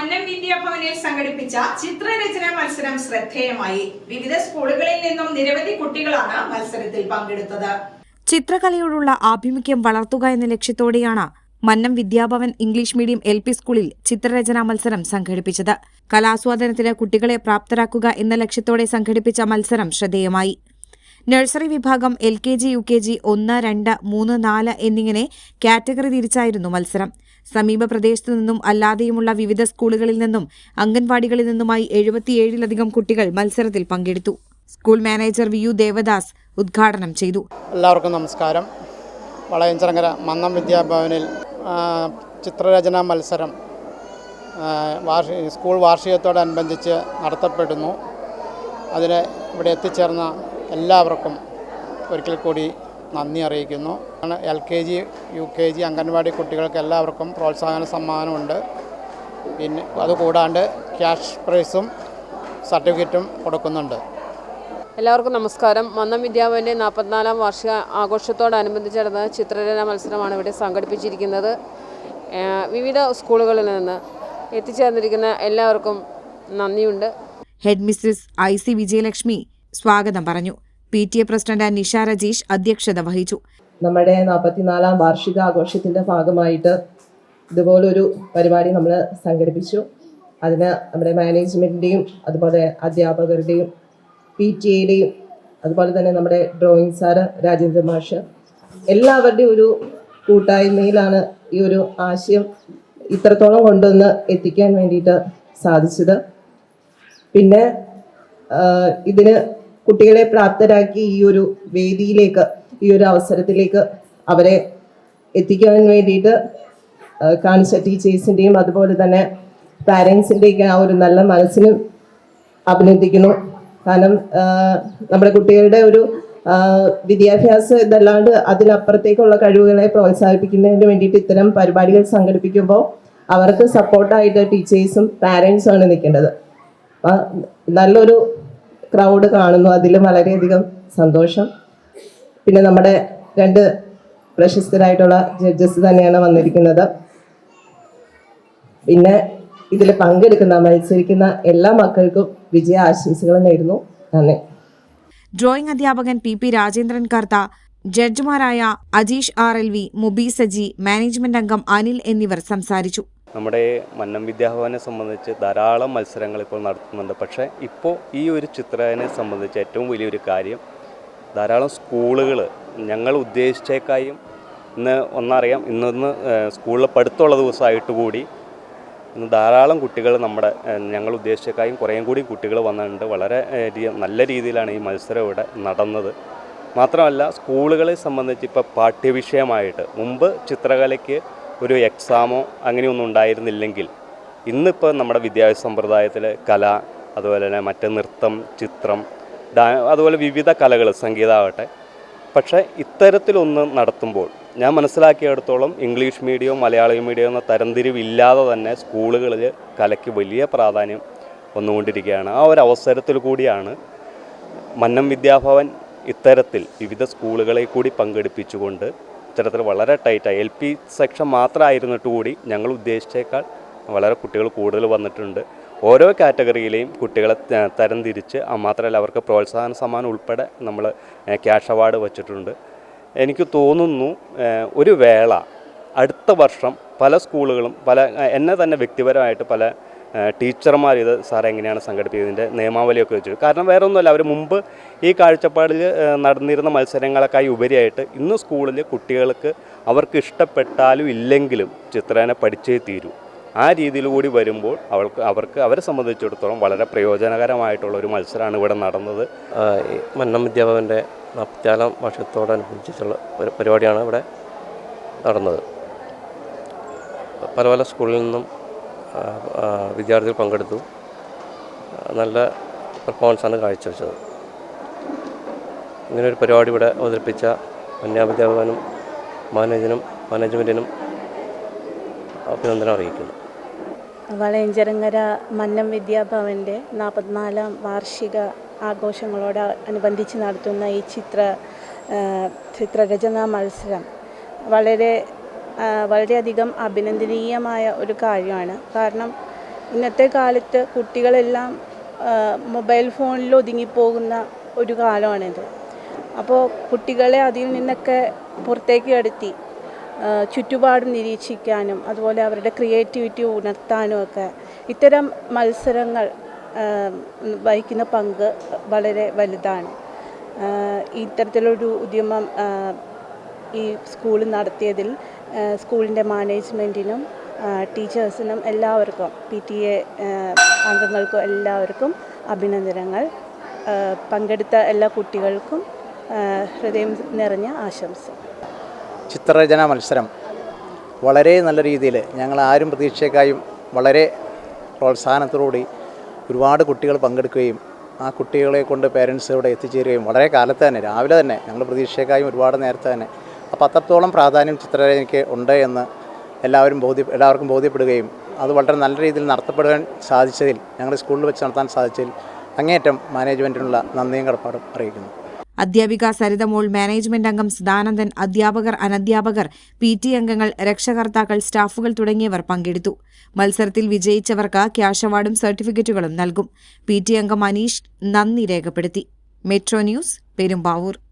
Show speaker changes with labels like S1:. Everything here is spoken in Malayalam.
S1: മന്നം വിദ്യാഭവനിൽ സംഘടിപ്പിച്ച ചിത്രരചന മത്സരം ശ്രദ്ധേയമായി. വിവിധ സ്കൂളുകളിൽ നിന്നും നിരവധി കുട്ടികളാണ് മത്സരത്തിൽ പങ്കെടുത്തത്.
S2: ചിത്രകലയോടുള്ള ആഭിമുഖ്യം വളർത്തുക എന്ന ലക്ഷ്യത്തോടെയാണ് Mannam Vidyabhavan English medium L P സ്കൂളിൽ ചിത്രരചനാ മത്സരം സംഘടിപ്പിച്ചത്. കലാസ്വാദനത്തിന് കുട്ടികളെ പ്രാപ്തരാക്കുക എന്ന ലക്ഷ്യത്തോടെ സംഘടിപ്പിച്ച മത്സരം ശ്രദ്ധേയമായി. നഴ്സറി വിഭാഗം L K G U K G ഒന്ന് രണ്ട് മൂന്ന് നാല് എന്നിങ്ങനെ കാറ്റഗറി തിരിച്ചായിരുന്നു മത്സരം. സമീപ പ്രദേശത്തു നിന്നും അല്ലാതെയുമുള്ള വിവിധ സ്കൂളുകളിൽ നിന്നും അംഗൻവാടികളിൽ നിന്നുമായി എഴുപത്തിയേഴിലധികം കുട്ടികൾ മത്സരത്തിൽ പങ്കെടുത്തു. School manager V U Devadas ഉദ്ഘാടനം ചെയ്തു.
S3: എല്ലാവർക്കും നമസ്കാരം. വളയഞ്ചറങ്കര മന്നം വിദ്യാഭവനിൽ ചിത്രരചനാ മത്സരം സ്കൂൾ വാർഷികത്തോടനുബന്ധിച്ച് നടത്തപ്പെടുന്നു. അതിന് ഇവിടെ എത്തിച്ചേർന്ന എല്ലാവർക്കും ഒരിക്കൽ കൂടി നന്ദി അറിയിക്കുന്നു. L K G U K G anganwadi കുട്ടികൾക്ക് എല്ലാവർക്കും പ്രോത്സാഹന സമ്മാനമുണ്ട്. പിന്നെ അതുകൂടാണ്ട് ക്യാഷ് പ്രൈസും സർട്ടിഫിക്കറ്റും കൊടുക്കുന്നുണ്ട്.
S4: എല്ലാവർക്കും നമസ്കാരം. മന്നം വിദ്യാഭവന്റെ നാൽപ്പത്തിനാലാം വാർഷിക ആഘോഷത്തോടനുബന്ധിച്ച് നടന്ന ചിത്രരചന മത്സരമാണ് ഇവിടെ സംഘടിപ്പിച്ചിരിക്കുന്നത്. വിവിധ സ്കൂളുകളിൽ നിന്ന് എത്തിച്ചേർന്നിരിക്കുന്ന എല്ലാവർക്കും നന്ദിയുണ്ട്.
S2: Head Mrs I C Vijayalakshmi സ്വാഗതം പറഞ്ഞു. P T A president Nisha Rajeesh അധ്യക്ഷത വഹിച്ചു.
S5: നമ്മുടെ നാൽപ്പത്തിനാലാം വാർഷിക ആഘോഷത്തിന്റെ ഭാഗമായിട്ട് ഇതുപോലൊരു പരിപാടി നമ്മൾ സംഘടിപ്പിച്ചു. അതിന് നമ്മുടെ മാനേജ്മെന്റിന്റെയും അതുപോലെ അധ്യാപകരുടെയും പി ടി എയുടെയും അതുപോലെ തന്നെ നമ്മുടെ ഡ്രോയിങ് സാറ് രാജേന്ദ്ര മാഷ് എല്ലാവരുടെയും ഒരു കൂട്ടായ്മയിലാണ് ഈ ഒരു ആശയം ഇത്രത്തോളം കൊണ്ടുവന്ന് എത്തിക്കാൻ വേണ്ടിയിട്ട് സാധിച്ചത്. പിന്നെ ഇതിന് കുട്ടികളെ പ്രാപ്തരാക്കി ഈ ഒരു വേദിയിലേക്ക് ഈ ഒരു അവസരത്തിലേക്ക് അവരെ എത്തിക്കാൻ വേണ്ടിയിട്ട് കാണിച്ച ടീച്ചേഴ്സിന്റെയും അതുപോലെ തന്നെ പാരൻസിന്റെയൊക്കെ ആ ഒരു നല്ല മനസ്സിനും അഭിനന്ദിക്കുന്നു. കാരണം നമ്മുടെ കുട്ടികളുടെ ഒരു വിദ്യാഭ്യാസം ഇതല്ലാണ്ട് അതിനപ്പുറത്തേക്കുള്ള കഴിവുകളെ പ്രോത്സാഹിപ്പിക്കുന്നതിന് വേണ്ടിയിട്ട് ഇത്തരം പരിപാടികൾ സംഘടിപ്പിക്കുമ്പോൾ അവർക്ക് സപ്പോർട്ടായിട്ട് ടീച്ചേഴ്സും പാരൻസും ആണ് നിൽക്കേണ്ടത്. നല്ലൊരു ക്രൗഡ് കാണുന്നു. അതിൽ വളരെയധികം സന്തോഷം. പിന്നെ നമ്മുടെ രണ്ട് പ്രശസ്തരായിട്ടുള്ള ജഡ്ജസ് തന്നെയാണ് വന്നിരിക്കുന്നത്. പിന്നെ ഇതിൽ പങ്കെടുക്കുന്ന മത്സരിക്കുന്ന എല്ലാ മക്കൾക്കും വിജയ ആശംസകൾ നേരുന്നു. നന്ദി.
S2: ഡ്രോയിംഗ് അധ്യാപകൻ P P Rajendran Kartha ജഡ്ജിമാരായ Ajeesh R L V Mubi Saji management അംഗം അനിൽ എന്നിവർ സംസാരിച്ചു.
S6: നമ്മുടെ മന്നം വിദ്യാഭവനെ സംബന്ധിച്ച് ധാരാളം മത്സരങ്ങൾ ഇപ്പോൾ നടത്തുന്നുണ്ട്. പക്ഷേ ഇപ്പോൾ ഈ ഒരു ചിത്രനെ സംബന്ധിച്ച് ഏറ്റവും വലിയൊരു കാര്യം ധാരാളം സ്കൂളുകൾ ഞങ്ങൾ ഉദ്ദേശിച്ചേക്കായും ഇന്ന് ഒന്നറിയാം ഇന്നൊന്ന് സ്കൂളിൽ പഠിത്തമുള്ള ദിവസമായിട്ട് കൂടി ഇന്ന് ധാരാളം കുട്ടികൾ നമ്മുടെ ഞങ്ങൾ ഉദ്ദേശിച്ചേക്കായും കുറേയും കൂടി കുട്ടികൾ വന്നിട്ടുണ്ട്. വളരെ നല്ല രീതിയിലാണ് ഈ മത്സരം ഇവിടെ നടന്നത്. മാത്രമല്ല സ്കൂളുകളെ സംബന്ധിച്ച് ഇപ്പോൾ പാഠ്യവിഷയമായിട്ട് മുമ്പ് ചിത്രകലയ്ക്ക് ഒരു എക്സാമോ അങ്ങനെയൊന്നും ഉണ്ടായിരുന്നില്ലെങ്കിൽ ഇന്നിപ്പോൾ നമ്മുടെ വിദ്യാഭ്യാസ സമ്പ്രദായത്തിൽ കല അതുപോലെ തന്നെ മറ്റ് നൃത്തം ചിത്രം ഡാ അതുപോലെ വിവിധ കലകൾ സംഗീതമാവട്ടെ പക്ഷേ ഇത്തരത്തിലൊന്ന് നടത്തുമ്പോൾ ഞാൻ മനസ്സിലാക്കിയെടുത്തോളം ഇംഗ്ലീഷ് മീഡിയം മലയാളം മീഡിയം എന്ന തരംതിരിവില്ലാതെ തന്നെ സ്കൂളുകളിൽ കലയ്ക്ക് വലിയ പ്രാധാന്യം വന്നുകൊണ്ടിരിക്കുകയാണ്. ആ ഒരു അവസരത്തിൽ കൂടിയാണ് മന്നം വിദ്യാഭവൻ ഇത്തരത്തിൽ വിവിധ സ്കൂളുകളെ കൂടി പങ്കെടുപ്പിച്ചുകൊണ്ട് ഇത്തരത്തിൽ വളരെ ടൈറ്റായി. എൽ പി സെക്ഷൻ മാത്രമായിരുന്നിട്ട് കൂടി ഞങ്ങൾ ഉദ്ദേശിച്ചേക്കാൾ വളരെ കുട്ടികൾ കൂടുതൽ വന്നിട്ടുണ്ട്. ഓരോ കാറ്റഗറിയിലെയും കുട്ടികളെ തരംതിരിച്ച് മാത്രമല്ല അവർക്ക് പ്രോത്സാഹന സമ്മാനം ഉൾപ്പെടെ നമ്മൾ ക്യാഷ് അവാർഡ് വച്ചിട്ടുണ്ട്. എനിക്ക് തോന്നുന്നു ഒരു വേള അടുത്ത വർഷം പല സ്കൂളുകളും പല എന്നെ തന്നെ വ്യക്തിപരമായിട്ട് പല ടീച്ചർമാർ ഇത് സാർ എങ്ങനെയാണ് സംഘടിപ്പിക്കുന്നതിന്റെ നിയമാവലിയൊക്കെ വെച്ചു. കാരണം വേറെ ഒന്നുമല്ല അവർ മുമ്പ് ഈ കാഴ്ചപ്പാടിൽ നടന്നിരുന്ന മത്സരങ്ങളൊക്കെ ഉപരിയായിട്ട് ഇന്ന് സ്കൂളിൽ കുട്ടികൾക്ക് അവർക്ക് ഇഷ്ടപ്പെട്ടാലും ഇല്ലെങ്കിലും ചിത്രേനെ പഠിച്ചേ തീരൂ. ആ രീതിയിൽ കൂടി വരുമ്പോൾ അവൾക്ക് അവർക്ക് അവരെ സംബന്ധിച്ചിടത്തോളം വളരെ പ്രയോജനകരമായിട്ടുള്ള ഒരു മത്സരമാണ് ഇവിടെ നടന്നത്.
S7: മന്നം വിദ്യാഭവന്റെ നാൽപ്പത്തിനാലാം വർഷത്തോടനുബന്ധിച്ചുള്ള ഒരു പരിപാടിയാണ് ഇവിടെ നടന്നത്. പല പല സ്കൂളിൽ നിന്നും വിദ്യാർത്ഥികൾ പങ്കെടുത്തു. നല്ല പെർഫോമൻസാണ് കാഴ്ചവെച്ചത്. ഇങ്ങനൊരു പരിപാടി ഇവിടെ അവതരിപ്പിച്ച അന്യാപധ്യാപകനും മാനേജനും മാനേജ്മെന്റിനും അഭിനന്ദനം അറിയിക്കുന്നു.
S8: വളയഞ്ചരങ്ങര മന്നം വിദ്യാഭവന്റെ നാൽപ്പത്തിനാലാം വാർഷിക ആഘോഷങ്ങളോട് അനുബന്ധിച്ച് നടത്തുന്ന ഈ ചിത്ര ചിത്രരചനാ മത്സരം വളരെ വളരെയധികം അഭിനന്ദനീയമായ ഒരു കാര്യമാണ്. കാരണം ഇന്നത്തെ കാലത്ത് കുട്ടികളെല്ലാം മൊബൈൽ ഫോണിൽ ഒതുങ്ങിപ്പോകുന്ന ഒരു കാലമാണിത്. അപ്പോൾ കുട്ടികളെ അതിൽ നിന്നൊക്കെ പുറത്തേക്ക് എടുത്തി ആ, ചുറ്റുപാടും നിരീക്ഷിക്കാനും അതുപോലെ അവരുടെ ക്രിയേറ്റിവിറ്റി ഉണർത്താനും ഒക്കെ ഇത്തരം മത്സരങ്ങൾ വഹിക്കുന്ന പങ്ക് വളരെ വലുതാണ്. ഇത്തരത്തിലൊരു ഉദ്യമം ഈ സ്കൂൾ നടത്തിയതിൽ സ്കൂളിന്റെ മാനേജ്മെന്റിനും ടീച്ചേഴ്സിനും എല്ലാവർക്കും പി ടി എ അംഗങ്ങൾക്കും എല്ലാവർക്കും അഭിനന്ദനങ്ങൾ. പങ്കെടുത്ത എല്ലാ കുട്ടികൾക്കും ഹൃദയം നിറഞ്ഞ ആശംസ.
S3: ചിത്രരചന മത്സരം വളരെ നല്ല രീതിയിൽ ഞങ്ങൾ ആരും പ്രതീക്ഷയ്ക്കായും വളരെ പ്രോത്സാഹനത്തോടുകൂടി ഒരുപാട് കുട്ടികൾ പങ്കെടുക്കുകയും ആ കുട്ടികളെ കൊണ്ട് പേരൻസ് ഇവിടെ എത്തിച്ചേരുകയും വളരെ കാലത്ത് തന്നെ രാവിലെ തന്നെ ഞങ്ങൾ പ്രതീക്ഷയ്ക്കായും ഒരുപാട് നേരത്തെ തന്നെ അപ്പോൾ അത്രത്തോളം പ്രാധാന്യം ചിത്രരചനയ്ക്ക് ഉണ്ട് എന്ന് എല്ലാവരും ബോധ്യ എല്ലാവർക്കും ബോധ്യപ്പെടുകയും അത് വളരെ നല്ല രീതിയിൽ നടത്തപ്പെടുവാൻ സാധിച്ചതിൽ ഞങ്ങളുടെ സ്കൂളിൽ വെച്ച് നടത്താൻ സാധിച്ചതിൽ അങ്ങേയറ്റം മാനേജ്മെന്റിനുള്ള നന്ദിയും കടപ്പാടും അറിയിക്കുന്നു.
S2: അധ്യാപിക സരിതമോൾ മാനേജ്മെന്റ് അംഗം സദാനന്ദൻ അധ്യാപകർ അനധ്യാപകർ പി ടി അംഗങ്ങൾ രക്ഷകർത്താക്കൾ സ്റ്റാഫുകൾ തുടങ്ങിയവർ പങ്കെടുത്തു. മത്സരത്തിൽ വിജയിച്ചവർക്ക് ക്യാഷ് അവാർഡും സർട്ടിഫിക്കറ്റുകളും നൽകും. പി ടി അംഗം അനീഷ് നന്ദി രേഖപ്പെടുത്തി. Metro news Perumbavoor.